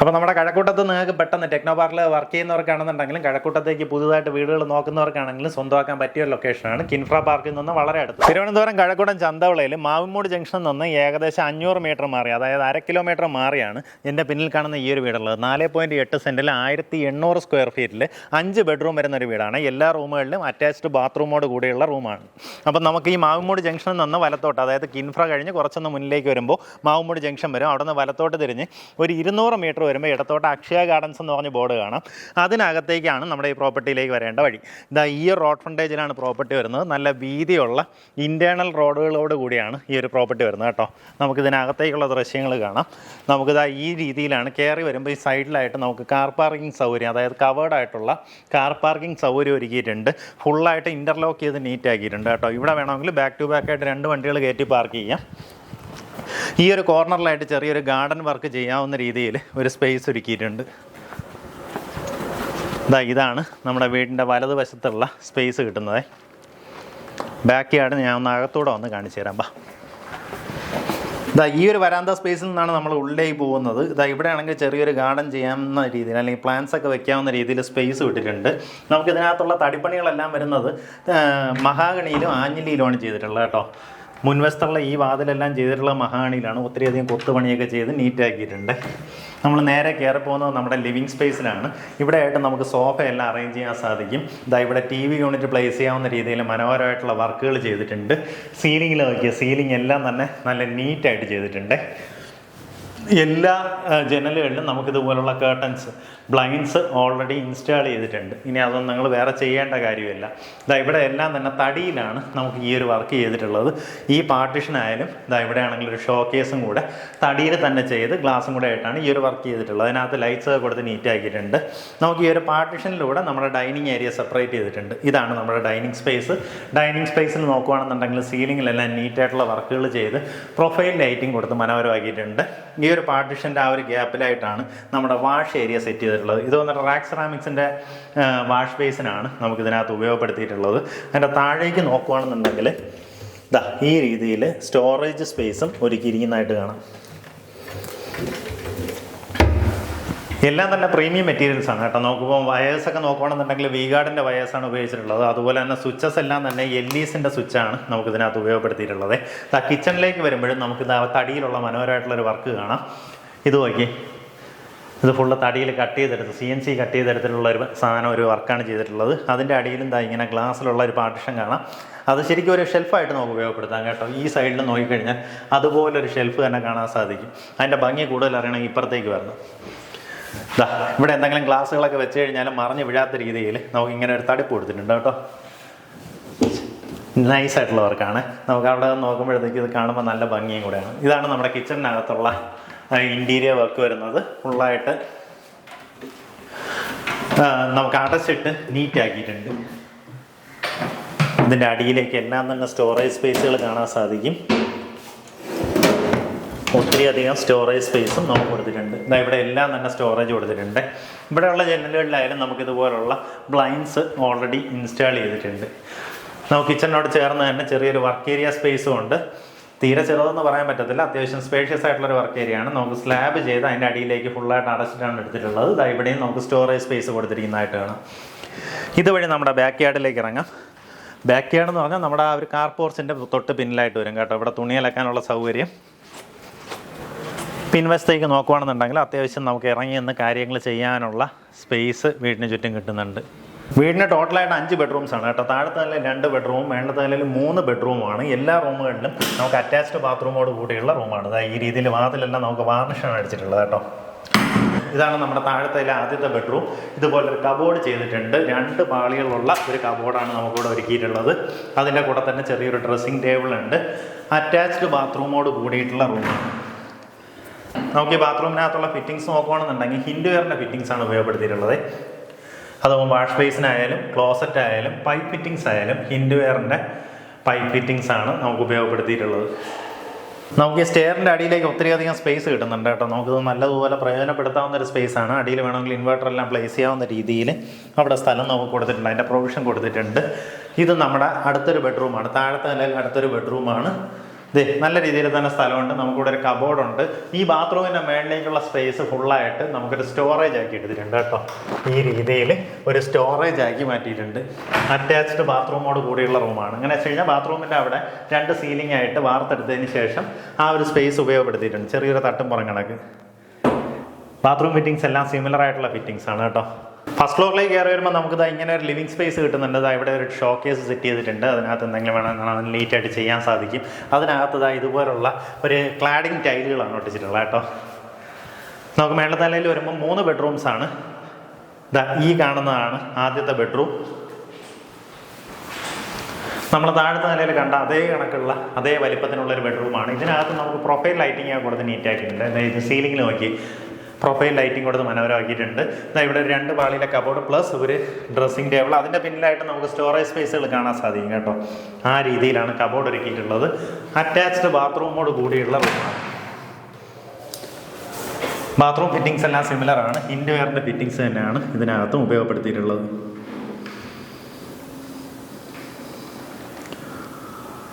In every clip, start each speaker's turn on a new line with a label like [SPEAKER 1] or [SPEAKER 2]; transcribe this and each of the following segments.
[SPEAKER 1] അപ്പോൾ നമ്മുടെ കഴക്കൂട്ടത്ത് നിങ്ങൾക്ക് പെട്ടെന്ന് ടെക്നോ പാർക്കിൽ വർക്ക് ചെയ്യുന്നവർക്കാണെന്നുണ്ടെങ്കിലും കഴക്കൂട്ടത്തേക്ക് പുതുതായിട്ട് വീടുകൾ നോക്കുന്നവർക്കാണെങ്കിലും സ്വന്തമാക്കാൻ പറ്റിയ ഒരു ലൊക്കേഷനാണ് കിൻഫ്ര പാർക്കിൽ നിന്ന് വളരെ അടുത്ത്. തിരുവനന്തപുരം കഴക്കൂട്ടം ചന്തവിളയിൽ മാവിമൂട് ജംഗ്ഷനിൽ നിന്ന് ഏകദേശം അഞ്ഞൂറ് മീറ്റർ മാറി അതായത് അര കിലോമീറ്റർ മാറിയാണ് എന്റെ പിന്നിൽ കാണുന്ന ഈ ഒരു വീടുള്ളത്. നാല് പോയിന്റ് എട്ട് സെന്റിൽ ആയിരത്തി എണ്ണൂറ് സ്ക്വയർ ഫീറ്റിൽ അഞ്ച് ബെഡ്റൂം വരുന്ന ഒരു വീടാണ്. എല്ലാ റൂമുകളിലും അറ്റാച്ച്ഡ് ബാത്റൂമോട് കൂടിയുള്ള റൂമാണ് അപ്പം നമുക്ക് ഈ മാവിമൂട് ജംഗ്ഷനിൽ നിന്ന് വലത്തോട്ട് അതായത് കിൻഫ്ര കഴിഞ്ഞ് കുറച്ചൊന്ന് മുന്നിലേക്ക് വരുമ്പോൾ മാവിമൂട് ജംഗ്ഷൻ വരും. അവിടെ നിന്ന് വലത്തോട്ട് തിരിഞ്ഞ് ഒരു ഇരുന്നൂറ് മീറ്റർ വരുമ്പോൾ ഇടത്തോട്ട് അക്ഷയ ഗാർഡൻസ് എന്ന് പറഞ്ഞ് ബോർഡ് കാണാം. അതിനകത്തേക്കാണ് നമ്മുടെ ഈ പ്രോപ്പർട്ടിയിലേക്ക് വരേണ്ട വഴി. ഇതാ ഈ റോഡ് ഫ്രണ്ടേജിലാണ് പ്രോപ്പർട്ടി വരുന്നത്. നല്ല വീതിയുള്ള ഇന്റേർണൽ റോഡുകളോട് കൂടിയാണ് ഈ ഒരു പ്രോപ്പർട്ടി വരുന്നത് കേട്ടോ. നമുക്കിതിനകത്തേക്കുള്ള ദൃശ്യങ്ങൾ കാണാം. നമുക്കിതാ ഈ രീതിയിലാണ് കയറി വരുമ്പോൾ ഈ സൈഡിലായിട്ട് നമുക്ക് കാർ പാർക്കിംഗ് സൗകര്യം അതായത് കവേർഡ് ആയിട്ടുള്ള കാർ പാർക്കിംഗ് സൗകര്യം ഒരുക്കിയിട്ടുണ്ട്. ഫുള്ളായിട്ട് ഇന്റർലോക്ക് ചെയ്ത് നീറ്റ് ആക്കിയിട്ടുണ്ട് കേട്ടോ. ഇവിടെ വേണമെങ്കിൽ ബാക്ക് ടു ബാക്ക് ആയിട്ട് രണ്ട് വണ്ടികൾ കയറ്റി പാർക്ക് ചെയ്യാം. ഈ ഒരു കോർണറിലായിട്ട് ചെറിയൊരു ഗാർഡൻ വർക്ക് ചെയ്യാവുന്ന രീതിയിൽ ഒരു സ്പേസ് ഒരുക്കിയിട്ടുണ്ട്. ഇതാ ഇതാണ് നമ്മുടെ വീടിന്റെ വലതുവശത്തുള്ള സ്പേസ് കിട്ടുന്നത്. ബാക്ക് യാർഡ് ഞാൻ ഒന്ന് അകത്തൂടെ വന്ന് കാണിച്ചു തരാം ബാ. ഇതാ ഈ ഒരു വരാന്ത സ്പേസിൽ നിന്നാണ് നമ്മൾ ഉള്ളിലേക്ക് പോകുന്നത്. ഇതാ ഇവിടെ ആണെങ്കിൽ ചെറിയൊരു ഗാർഡൻ ചെയ്യാവുന്ന രീതിയിൽ അല്ലെങ്കിൽ പ്ലാന്റ്സ് ഒക്കെ വെക്കാവുന്ന രീതിയിൽ സ്പേസ് വിട്ടിട്ടുണ്ട്. നമുക്ക് ഇതിനകത്തുള്ള തടിപ്പണികളെല്ലാം വരുന്നത് മഹാഗണിയിലും ആഞ്ഞിലിയിലുമാണ് ചെയ്തിട്ടുള്ളത് കേട്ടോ. മുൻവശത്തുള്ള ഈ വാതിലെല്ലാം ചെയ്തിട്ടുള്ള മഹാണിയിലാണ് ഒത്തിരിയധികം കൊത്തുപണിയൊക്കെ ചെയ്ത് നീറ്റാക്കിയിട്ടുണ്ട്. നമ്മൾ നേരെ കയറി പോകുന്നത് നമ്മുടെ ലിവിങ് സ്പേസിലാണ്. ഇവിടെ ആയിട്ട് നമുക്ക് സോഫയെല്ലാം അറേഞ്ച് ചെയ്യാൻ സാധിക്കും. ഇതാ ഇവിടെ ടി വി യൂണിറ്റ് പ്ലേസ് ചെയ്യാവുന്ന രീതിയിൽ മനോഹരമായിട്ടുള്ള വർക്കുകൾ ചെയ്തിട്ടുണ്ട്. സീലിങ്ങിൽ നോക്കിയ സീലിംഗ് എല്ലാം തന്നെ നല്ല നീറ്റായിട്ട് ചെയ്തിട്ടുണ്ട്. എല്ലാ ജനലുകളിലും നമുക്കിതുപോലുള്ള കേർട്ടൻസ് ബ്ലൈൻഡ്സ് ഓൾറെഡി ഇൻസ്റ്റാൾ ചെയ്തിട്ടുണ്ട്. ഇനി അതൊന്നും നിങ്ങൾ വേറെ ചെയ്യേണ്ട കാര്യമില്ല. ഇതാ ഇവിടെ എല്ലാം തന്നെ തടിയിലാണ് നമുക്ക് ഈ ഒരു വർക്ക് ചെയ്തിട്ടുള്ളത്. ഈ പാർട്ടീഷനായാലും ഇതാ ഇവിടെ ആണെങ്കിൽ ഒരു ഷോ കേസും കൂടെ തടിയിൽ തന്നെ ചെയ്ത് ഗ്ലാസും കൂടെ ആയിട്ടാണ് ഈ ഒരു വർക്ക് ചെയ്തിട്ടുള്ളത്. അതിനകത്ത് ലൈറ്റ്സ് ഒക്കെ കൊടുത്ത് നീറ്റ് ആക്കിയിട്ടുണ്ട്. നമുക്ക് ഈ ഒരു പാർട്ടിഷനിലൂടെ നമ്മുടെ ഡൈനിങ് ഏരിയ സെപ്പറേറ്റ് ചെയ്തിട്ടുണ്ട്. ഇതാണ് നമ്മുടെ ഡൈനിങ് സ്പേസ് ഡൈനിങ് സ്പേസിൽ നോക്കുകയാണെന്നുണ്ടെങ്കിൽ സീലിങ്ങിലെല്ലാം നീറ്റായിട്ടുള്ള വർക്കുകൾ ചെയ്ത് പ്രൊഫൈൽ ലൈറ്റിംഗ് കൊടുത്ത് മനോഹരമാക്കിയിട്ടുണ്ട്. ഈ ഒരു പാർട്ടിഷന്റെ ആ ഒരു ഗ്യാപ്പിലായിട്ടാണ് നമ്മുടെ വാഷ് ഏരിയ സെറ്റ് ചെയ്തിട്ടുള്ളത്. ഇത് വന്നിട്ട് റാക്ക് സെറാമിക്സിന്റെ വാഷ് ബേസിനാണ് നമുക്കിതിനകത്ത് ഉപയോഗപ്പെടുത്തിയിട്ടുള്ളത്. അതിന്റെ താഴേക്ക് നോക്കുകയാണെന്നുണ്ടെങ്കിൽ ഇതാ ഈ രീതിയിൽ സ്റ്റോറേജ് സ്പേസും ഒരുക്കിയിരിക്കുന്നതായിട്ട് കാണാം. എല്ലാം നല്ല പ്രീമിയം മെറ്റീരിയൽസ് ആണ് കേട്ടോ. നോക്കുമ്പോൾ വയേഴ്സ് ഒക്കെ നോക്കുകയാണെന്നുണ്ടെങ്കിൽ വി ഗാർഡിന്റെ വയേഴ്സാണ് ഉപയോഗിച്ചിട്ടുള്ളത്. അതുപോലെ തന്നെ സ്വിച്ചസ് എല്ലാം തന്നെ എൽ ഇസിന്റെ സ്വിച്ചാണ് നമുക്ക് ഇതിനകത്ത് ഉപയോഗപ്പെടുത്തിയിട്ടുള്ളത്. ആ കിച്ചണിലേക്ക് വരുമ്പോഴും നമുക്ക് ആ തടിയിലുള്ള മനോഹരമായിട്ടുള്ളൊരു വർക്ക് കാണാം. ഇത് നോക്കി ഇത് ഫുള്ള് തടിയിൽ കട്ട് ചെയ്തെടുത്ത് സി എൻ സി കട്ട് ചെയ്തെടുത്തിട്ടുള്ള ഒരു സാധനം ഒരു വർക്കാണ് ചെയ്തിട്ടുള്ളത്. അതിന്റെ അടിയിലും ദാ ഇങ്ങനെ ഗ്ലാസ്സിലുള്ള ഒരു പാർട്ടിഷൻ കാണാം. അത് ശരിക്കും ഒരു ഷെൽഫായിട്ട് നമുക്ക് ഉപയോഗപ്പെടുത്താം കേട്ടോ. ഈ സൈഡിൽ നോക്കിക്കഴിഞ്ഞാൽ അതുപോലൊരു ഷെൽഫ് തന്നെ കാണാൻ സാധിക്കും. അതിന്റെ ഭംഗി കൂടുതൽ അറിയണമെങ്കിൽ ഇപ്പുറത്തേക്ക് വരണം. ദാ ഇവിടെ എന്തെങ്കിലും ഗ്ലാസ്സുകളൊക്കെ വെച്ച് കഴിഞ്ഞാലും മറിഞ്ഞ് വീഴാത്ത രീതിയിൽ നമുക്ക് ഇങ്ങനെ ഒരു തടിപ്പ് കൊടുത്തിട്ടുണ്ട് കേട്ടോ. നൈസ് ആയിട്ടുള്ള വർക്കാണ് നമുക്ക് അവിടെ നോക്കുമ്പോഴത്തേക്ക് ഇത് കാണുമ്പോൾ നല്ല ഭംഗിയും കൂടെയാണ്. ഇതാണ് നമ്മുടെ കിച്ചണിനകത്തുള്ള ഇന്റീരിയർ വർക്ക് വരുന്നത്. ഫുള്ളായിട്ട് നമുക്ക് അടച്ചിട്ട് നീറ്റാക്കിയിട്ടുണ്ട് ഇതിന്റെ അടിയിലേക്ക് എല്ലാം തന്നെ സ്റ്റോറേജ് സ്പേസുകൾ കാണാൻ സാധിക്കും. ഒത്തിരി അധികം സ്റ്റോറേജ് സ്പേസും നമുക്ക് കൊടുത്തിട്ടുണ്ട്. ഇതാ ഇവിടെ എല്ലാം തന്നെ സ്റ്റോറേജ് കൊടുത്തിട്ടുണ്ട്. ഇവിടെയുള്ള ജനലുകളിലായാലും നമുക്ക് ഇതുപോലുള്ള ബ്ലൈൻഡ്സ് ഓൾറെഡി ഇൻസ്റ്റാൾ ചെയ്തിട്ടുണ്ട്. നമുക്ക് കിച്ചണിനോട് ചേർന്ന് തന്നെ ചെറിയൊരു വർക്ക് ഏരിയ സ്പേസും ഉണ്ട്. തീരെ ചെറുതെന്ന് പറയാൻ പറ്റത്തില്ല. അത്യാവശ്യം സ്പേഷ്യസ് ആയിട്ടുള്ള ഒരു വർക്ക് ഏരിയ ആണ്. നമുക്ക് സ്ലാബ് ചെയ്ത് അതിന്റെ അടിയിലേക്ക് ഫുള്ളായിട്ട് അടച്ചിട്ടാണ് എടുത്തിട്ടുള്ളത്. ഇതാ ഇവിടെയും നമുക്ക് സ്റ്റോറേജ് സ്പേസ് കൊടുത്തിരിക്കുന്നതായിട്ട് കാണാം. ഇതുവഴി നമ്മുടെ ബാക്ക് യാർഡിലേക്ക് ഇറങ്ങാം. ബാക്ക് യാർഡ് എന്ന് പറഞ്ഞാൽ നമ്മുടെ ആ ഒരു കാർ പോർച്ചിന്റെ തൊട്ട് പിന്നിലായിട്ട് വരും കേട്ടോ. ഇവിടെ തുണി അലക്കാനുള്ള സൗകര്യം. പിൻവശത്തേക്ക് നോക്കുകയാണെന്നുണ്ടെങ്കിൽ അത്യാവശ്യം നമുക്ക് ഇറങ്ങി നിന്ന് കാര്യങ്ങൾ ചെയ്യാനുള്ള സ്പേസ് വീടിന് ചുറ്റും കിട്ടുന്നുണ്ട്. വീടിന് ടോട്ടലായിട്ട് അഞ്ച് ബെഡ്റൂംസ് ആണ് കേട്ടോ. താഴത്തെ നിലയിൽ രണ്ട് ബെഡ്റൂം മേളത്തെ നിലയിൽ മൂന്ന് ബെഡ്റൂമാണ് എല്ലാ റൂമുകളിലും നമുക്ക് അറ്റാച്ച്ഡ് ബാത്റൂമോട് കൂടിയുള്ള റൂമാണ്. അതായത് ഈ രീതിയിൽ വാതിലെല്ലാം നമുക്ക് വാർണിഷാണ് അടിച്ചിട്ടുള്ളത് കേട്ടോ. ഇതാണ് നമ്മുടെ താഴത്തെ ആദ്യത്തെ ബെഡ്റൂം. ഇതുപോലെ ഒരു കബോർഡ് ചെയ്തിട്ടുണ്ട്. രണ്ട് പാളികളുള്ള ഒരു കബോർഡാണ് നമുക്കിവിടെ ഒരുക്കിയിട്ടുള്ളത്. അതിന്റെ കൂടെ തന്നെ ചെറിയൊരു ഡ്രസ്സിംഗ് ടേബിൾ ഉണ്ട്. അറ്റാച്ച്ഡ് ബാത്റൂമോട് കൂടിയിട്ടുള്ള റൂമാണ്. നമുക്ക് ഈ ബാത്റൂമിനകത്തുള്ള ഫിറ്റിങ്സ് നോക്കുകയാണെന്നുണ്ടെങ്കിൽ ഹിൻഡുവെയറിന്റെ ഫിറ്റിങ്സ് ആണ് ഉപയോഗപ്പെടുത്തിയിട്ടുള്ളത്. അതുപോലെ വാഷ് ബേസിനായാലും ക്ലോസറ്റ് ആയാലും പൈപ്പ് ഫിറ്റിങ്സ് ആയാലും ഹിൻഡുവെയറിന്റെ പൈപ്പ് ഫിറ്റിങ്സ് ആണ് നമുക്ക് ഉപയോഗപ്പെടുത്തിയിട്ടുള്ളത്. നമുക്ക് ഈ സ്റ്റെയറിന്റെ അടിയിലേക്ക് ഒത്തിരി അധികം സ്പേസ് കിട്ടുന്നുണ്ട് കേട്ടോ. നമുക്കിത് നല്ലതുപോലെ പ്രയോജനപ്പെടുത്താവുന്ന ഒരു സ്പേസ് ആണ്. അടിയിൽ വേണമെങ്കിൽ ഇൻവെർട്ടർ എല്ലാം പ്ലേസ് ചെയ്യാവുന്ന രീതിയിൽ അവിടെ സ്ഥലം നമുക്ക് കൊടുത്തിട്ടുണ്ട്. അതിന്റെ പ്രൊവിഷൻ കൊടുത്തിട്ടുണ്ട്. ഇത് നമ്മുടെ അടുത്തൊരു ബെഡ്റൂമാണ് താഴത്തെ നിലയിൽ അടുത്തൊരു ബെഡ്റൂമാണ് ദേ നല്ല രീതിയിൽ തന്നെ സ്ഥലമുണ്ട്. നമുക്കിവിടെ ഒരു കബോർഡ് ഉണ്ട്. ഈ ബാത്റൂമിന്റെ മേളിലേക്കുള്ള സ്പേസ് ഫുള്ളായിട്ട് നമുക്കൊരു സ്റ്റോറേജ് ആക്കി എടുത്തിട്ടുണ്ട് കേട്ടോ. ഈ രീതിയിൽ ഒരു സ്റ്റോറേജ് ആക്കി മാറ്റിയിട്ടുണ്ട്. അറ്റാച്ച്ഡ് ബാത്റൂമോട് കൂടിയുള്ള റൂമാണ് അങ്ങനെ വെച്ച് കഴിഞ്ഞാൽ ബാത്റൂമിന്റെ അവിടെ രണ്ട് സീലിംഗ് ആയിട്ട് വാർത്തെടുത്തതിന് ശേഷം ആ ഒരു സ്പേസ് ഉപയോഗപ്പെടുത്തിയിട്ടുണ്ട്. ചെറിയൊരു തട്ടും പുറം കണക്ക് ബാത്റൂം ഫിറ്റിങ്സ് എല്ലാം സിമിലർ ആയിട്ടുള്ള ഫിറ്റിങ്സ് ആണ് കേട്ടോ. ഫസ്റ്റ് ഫ്ലോറിലേക്ക് കയറി വരുമ്പോൾ നമുക്ക് ദാ ഇങ്ങനെ ഒരു ലിവിങ് സ്പേസ് കിട്ടുന്നുണ്ട്. ദാ ഇവിടെ ഒരു ഷോ കേസ് സെറ്റ് ചെയ്തിട്ടുണ്ട്. അതിനകത്ത് എന്തെങ്കിലും വേണമെങ്കിൽ വേണമെന്നാണ് നീറ്റായിട്ട് ചെയ്യാൻ സാധിക്കും. അതിനകത്ത് ഇതുപോലുള്ള ഒരു ക്ലാഡിങ് ടൈലുകളാണ് ഒട്ടിച്ചിട്ടുള്ളത് കേട്ടോ. നമുക്ക് മേളത്തലയിൽ വരുമ്പോൾ മൂന്ന് ബെഡ്റൂംസ് ആണ്. ഈ കാണുന്നതാണ് ആദ്യത്തെ ബെഡ്റൂം നമ്മൾ താഴത്തെ നിലയിൽ കണ്ട അതേ കണക്കുള്ള അതേ വലിപ്പത്തിനുള്ള ഒരു ബെഡ്റൂമാണ് ഇതിനകത്ത് നമുക്ക് പ്രൊഫൈൽ ലൈറ്റിംഗ് ഒക്കെ കൊടുത്ത് നീറ്റ് ആക്കിയിട്ടുണ്ട് അതായത് സീലിംഗിൽ നോക്കി. പ്രൊഫൈൽ ലൈറ്റിംഗ് കൊടുത്ത് മനോഹരമാക്കിയിട്ടുണ്ട്. എന്നാൽ ഇവിടെ രണ്ട് പാളിയിലെ കബോർഡ് പ്ലസ് ഒരു ഡ്രസ്സിംഗ് ടേബിൾ അതിന്റെ പിന്നിലായിട്ട് നമുക്ക് സ്റ്റോറേജ് സ്പേസുകൾ കാണാൻ സാധിക്കും കേട്ടോ. ആ രീതിയിലാണ് കബോർഡ് ഒരുക്കിയിട്ടുള്ളത്. അറ്റാച്ച്ഡ് ബാത്റൂമോട് കൂടിയുള്ള റൂമാണ് ബാത്റൂം ഫിറ്റിങ്സ് എല്ലാം സിമിലർ ആണ്. ഇൻഡുവെയറിന്റെ ഫിറ്റിങ്സ് തന്നെയാണ് ഇതിനകത്തും ഉപയോഗപ്പെടുത്തിയിട്ടുള്ളത്.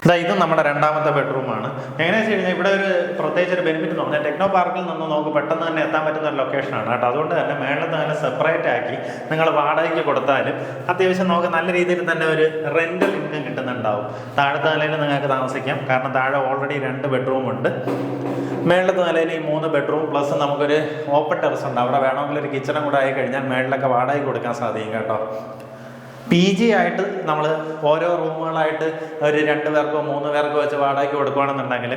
[SPEAKER 1] ഇതാ ഇത് നമ്മുടെ രണ്ടാമത്തെ ബെഡ്റൂമാണ് എങ്ങനെയാണെന്ന് വെച്ച് കഴിഞ്ഞാൽ ഇവിടെ ഒരു പ്രത്യേകിച്ച് ഒരു ബെനിഫിറ്റ് എന്ന് പറഞ്ഞാൽ ടെക്നോ പാർക്കിൽ നിന്ന് നമുക്ക് പെട്ടെന്ന് തന്നെ എത്താൻ പറ്റുന്ന ഒരു ലൊക്കേഷനാണ് കേട്ടോ. അതുകൊണ്ട് തന്നെ മേളത്ത് തന്നെ സെപ്പറേറ്റ് ആക്കി നിങ്ങൾ വാടകയ്ക്ക് കൊടുത്താലും അത്യാവശ്യം നമുക്ക് നല്ല രീതിയിൽ തന്നെ ഒരു റെന്റൽ ഇൻകം കിട്ടുന്നുണ്ടാവും. താഴത്തെ നിലയിൽ നിങ്ങൾക്ക് താമസിക്കാം. കാരണം താഴെ ഓൾറെഡി രണ്ട് ബെഡ്റൂം ഉണ്ട്. മേളിലത്തെ നിലയിൽ ഈ മൂന്ന് ബെഡ്റൂം പ്ലസ് നമുക്കൊരു ഓപ്പൺ ടെറസ് ഉണ്ട്. അവിടെ വേണമെങ്കിൽ ഒരു കിച്ചണും കൂടെ ആയി കഴിഞ്ഞാൽ മേളിലൊക്കെ വാടകയ്ക്ക് കൊടുക്കാൻ സാധിക്കും കേട്ടോ. പി ജി ആയിട്ട് നമ്മൾ ഓരോ റൂമുകളായിട്ട് ഒരു രണ്ട് പേർക്കോ മൂന്ന് പേർക്കോ വെച്ച് വാടകയ്ക്ക് കൊടുക്കുകയാണെന്നുണ്ടെങ്കിൽ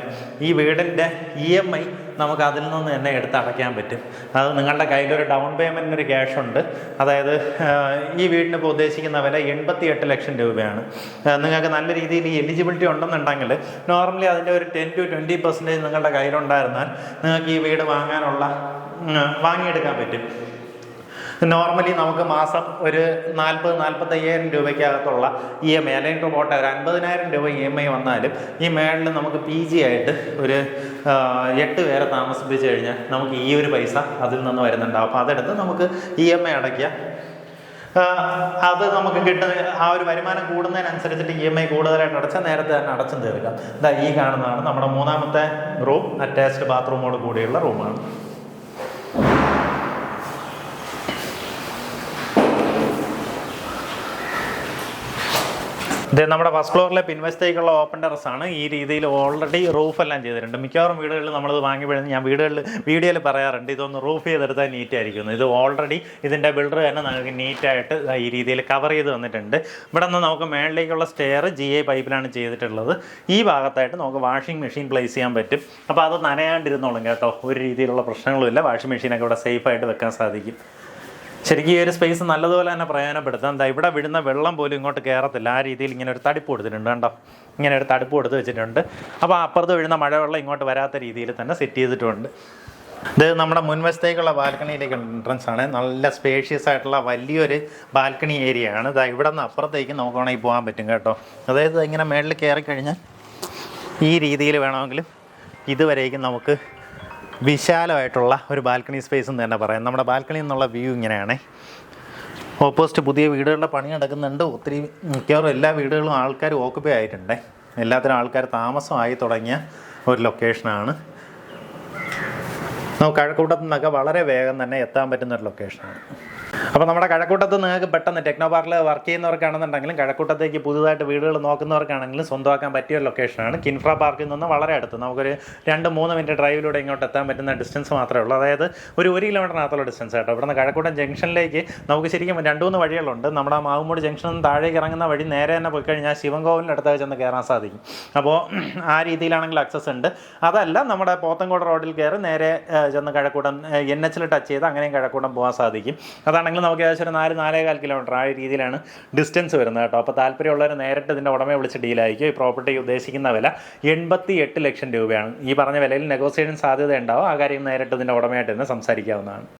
[SPEAKER 1] ഈ വീടിന്റെ ഇ എം ഐ നമുക്ക് അതിൽ നിന്ന് തന്നെ എടുത്ത് അടയ്ക്കാൻ പറ്റും. അത് നിങ്ങളുടെ കയ്യിലൊരു ഡൗൺ പേയ്മെന്റിന് ഒരു ക്യാഷ് ഉണ്ട്. അതായത് ഈ വീടിന് ഇപ്പോൾ ഉദ്ദേശിക്കുന്ന വില എൺപത്തി എട്ട് ലക്ഷം രൂപയാണ്. നിങ്ങൾക്ക് നല്ല രീതിയിൽ ഈ എലിജിബിലിറ്റി ഉണ്ടെന്നുണ്ടെങ്കിൽ നോർമലി അതിന്റെ ഒരു ടെൻ ടു ട്വന്റി പെർസെന്റേജ് നിങ്ങളുടെ കയ്യിലുണ്ടായിരുന്നാൽ നിങ്ങൾക്ക് ഈ വീട് വാങ്ങാനുള്ള വാങ്ങിയെടുക്കാൻ പറ്റും. നോർമലി നമുക്ക് മാസം ഒരു നാൽപ്പത് നാൽപ്പത്തയ്യായിരം രൂപയ്ക്കകത്തുള്ള ഇ എം ഐ അല്ലെങ്കിൽ പോട്ടെ ഒരു അൻപതിനായിരം രൂപ ഇ എം ഐ വന്നാലും ഈ മേളിൽ നമുക്ക് പി ജി ആയിട്ട് ഒരു എട്ട് പേരെ താമസിപ്പിച്ച് കഴിഞ്ഞാൽ നമുക്ക് ഈ ഒരു പൈസ അതിൽ നിന്ന് വരുന്നുണ്ടാവും. അപ്പോൾ അതെടുത്ത് നമുക്ക് ഇ എം ഐ അടയ്ക്കുക. അത് നമുക്ക് കിട്ടുന്ന ആ ഒരു വരുമാനം കൂടുന്നതിനനുസരിച്ചിട്ട് ഇ എം ഐ കൂടുതലായിട്ട് അടച്ചാൽ നേരത്തെ തന്നെ അടച്ചും തീർക്കാം. ഇതാ ഈ കാണുന്നതാണ് നമ്മുടെ മൂന്നാമത്തെ റൂം അറ്റാച്ച്ഡ് ബാത്റൂമോട് കൂടിയുള്ള റൂമാണ് ഇത് നമ്മുടെ ഫസ്റ്റ് ഫ്ലോറിലെ പിൻവശത്തേക്കുള്ള ഓപ്പൺ ടെറസ് ആണ്. ഈ രീതിയിൽ ഓൾറെഡി റൂഫ് എല്ലാം ചെയ്തിട്ടുണ്ട്. മിക്കവാറും വീടുകളിൽ നമ്മളത് വാങ്ങി വീഴുന്ന ഞാൻ വീടുകളിൽ വീഡിയോയിൽ പറയാറുണ്ട്. ഇതൊന്ന് റൂഫ് ചെയ്തെടുത്താൽ നീറ്റ് ആയിരിക്കും ഇത് ഓൾറെഡി ഇതിന്റെ ബിൽഡർ തന്നെ നമുക്ക് നീറ്റായിട്ട് ഈ രീതിയിൽ കവർ ചെയ്ത് വന്നിട്ടുണ്ട്. ഇവിടെ നിന്ന് നമുക്ക് മേളിലേക്കുള്ള സ്റ്റെയർ ജി ഐ പൈപ്പിലാണ് ചെയ്തിട്ടുള്ളത്. ഈ ഭാഗത്തായിട്ട് നമുക്ക് വാഷിംഗ് മെഷീൻ പ്ലേസ് ചെയ്യാൻ പറ്റും. അപ്പോൾ അത് നനയാണ്ടിരുന്നോളും കേട്ടോ. ഒരു രീതിയിലുള്ള പ്രശ്നങ്ങളുമില്ല. വാഷിംഗ് മെഷീനൊക്കെ ഇവിടെ സേഫായിട്ട് വെക്കാൻ സാധിക്കും. ശരിക്കും ഈ ഒരു സ്പേസ് നല്ലതുപോലെ തന്നെ പ്രയോജനപ്പെടുത്താം. എന്താ ഇവിടെ വിടുന്ന വെള്ളം പോലും ഇങ്ങോട്ട് കയറത്തില്ല ആ രീതിയിൽ ഇങ്ങനെ ഒരു തടിപ്പ് കൊടുത്തിട്ടുണ്ട് കണ്ടോ? ഇങ്ങനെ ഒരു തടിപ്പ് കൊടുത്ത് വെച്ചിട്ടുണ്ട്. അപ്പോൾ അപ്പുറത്ത് വീഴുന്ന മഴവെള്ളം ഇങ്ങോട്ട് വരാത്ത രീതിയിൽ തന്നെ സെറ്റ് ചെയ്തിട്ടുണ്ട്. ഇത് നമ്മുടെ മുൻവശത്തേക്കുള്ള ബാൽക്കണിയിലേക്ക് എൻട്രൻസ് ആണ്. നല്ല സ്പേഷ്യസ് ആയിട്ടുള്ള വലിയൊരു ബാൽക്കണി ഏരിയ ആണ്. ഇതാ ഇവിടെ നിന്ന് അപ്പുറത്തേക്ക് നമുക്ക് വേണമെങ്കിൽ പോകാൻ പറ്റും കേട്ടോ. അതായത് ഇങ്ങനെ മേളിൽ കയറി കഴിഞ്ഞാൽ ഈ രീതിയിൽ വേണമെങ്കിലും ഇതുവരേക്കും നമുക്ക് വിശാലമായിട്ടുള്ള ഒരു ബാൽക്കണി സ്പേസ് എന്ന് തന്നെ പറയാം. നമ്മുടെ ബാൽക്കണിയിൽ നിന്നുള്ള വ്യൂ ഇങ്ങനെയാണ്. ഓപ്പോസിറ്റ് പുതിയ വീടുകളുടെ പണി നടക്കുന്നുണ്ട്. ഒത്തിരി മിക്കവാറും എല്ലാ വീടുകളും ആൾക്കാർ ഓക്കുപ്പൈ ആയിട്ടുണ്ട്. എല്ലാത്തിനും ആൾക്കാർ താമസമായി തുടങ്ങിയ ഒരു ലൊക്കേഷനാണ് നമുക്ക് കഴക്കൂട്ടത്തു നിന്നൊക്കെ വളരെ വേഗം തന്നെ എത്താൻ പറ്റുന്ന ഒരു ലൊക്കേഷനാണ് അപ്പോൾ നമ്മുടെ കഴക്കൂട്ടത്ത് നിങ്ങൾക്ക് പെട്ടെന്ന് ടെക്നോ പാർക്കിൽ വർക്ക് ചെയ്യുന്നവർക്കാണെന്നുണ്ടെങ്കിലും കഴക്കൂട്ടത്തേക്ക് പുതുതായിട്ട് വീടുകൾ നോക്കുന്നവർക്കാണെങ്കിലും സ്വന്തമാക്കാൻ പറ്റിയ ലൊക്കേഷനാണ് കിൻഫ്ര പാർക്കിൽ നിന്ന് വളരെ അടുത്ത്. നമുക്കൊരു രണ്ട് മൂന്ന് മിനിറ്റ് ഡ്രൈവിലൂടെ ഇങ്ങോട്ട് എത്താൻ പറ്റുന്ന ഡിസ്റ്റൻസ് മാത്രമേ ഉള്ളൂ. അതായത് ഒരു ഒരു കിലോമീറ്ററിനകത്തുള്ള ഡിസ്റ്റൻസ് കേട്ടോ ഇവിടുന്ന് കഴക്കൂട്ടം ജംഗ്ഷനിലേക്ക് നമുക്ക് ശരിക്കും രണ്ട് മൂന്ന് വഴികളുണ്ട്. നമ്മുടെ മാവുമൂട് ജംഗ്ഷനിൽ നിന്ന് താഴേക്ക് ഇറങ്ങുന്ന വഴി നേരെ തന്നെ പോയി കഴിഞ്ഞാൽ ശിവൻകോവിലിന്റെ അടുത്ത് ചെന്ന് കയറാൻ സാധിക്കും. അപ്പോൾ ആ രീതിയിലാണെങ്കിൽ അക്സസ് ഉണ്ട്. അതല്ല നമ്മുടെ പോത്തൻകോട് റോഡിൽ കയറി നേരെ ചെന്ന് കഴക്കൂട്ടം എൻ എച്ചിൽ ടച്ച് ചെയ്ത് അങ്ങനെയും കഴക്കൂട്ടം പോകാൻ സാധിക്കും. അതാണെങ്കിൽ നമുക്ക് ഏകദേശം ഒരു നാല് നാലേകാൽ കിലോമീറ്റർ ആ രീതിയിലാണ് ഡിസ്റ്റൻസ് വരുന്നത് കേട്ടോ. അപ്പോൾ താല്പര്യമുള്ളവർ നേരിട്ട് ഇതിന്റെ ഉടമയെ വിളിച്ച് ഡീലായിരിക്കും ഈ പ്രോപ്പർട്ടി ഉദ്ദേശിക്കുന്ന വില എൺപത്തി എട്ട് ലക്ഷം രൂപയാണ്. ഈ പറഞ്ഞ വിലയിൽ നെഗോസിയേഷൻ സാധ്യത ഉണ്ടാവും ആ കാര്യം നേരിട്ട് ഇതിന്റെ ഉടമയായിട്ട് തന്നെ സംസാരിക്കാവുന്നതാണ്.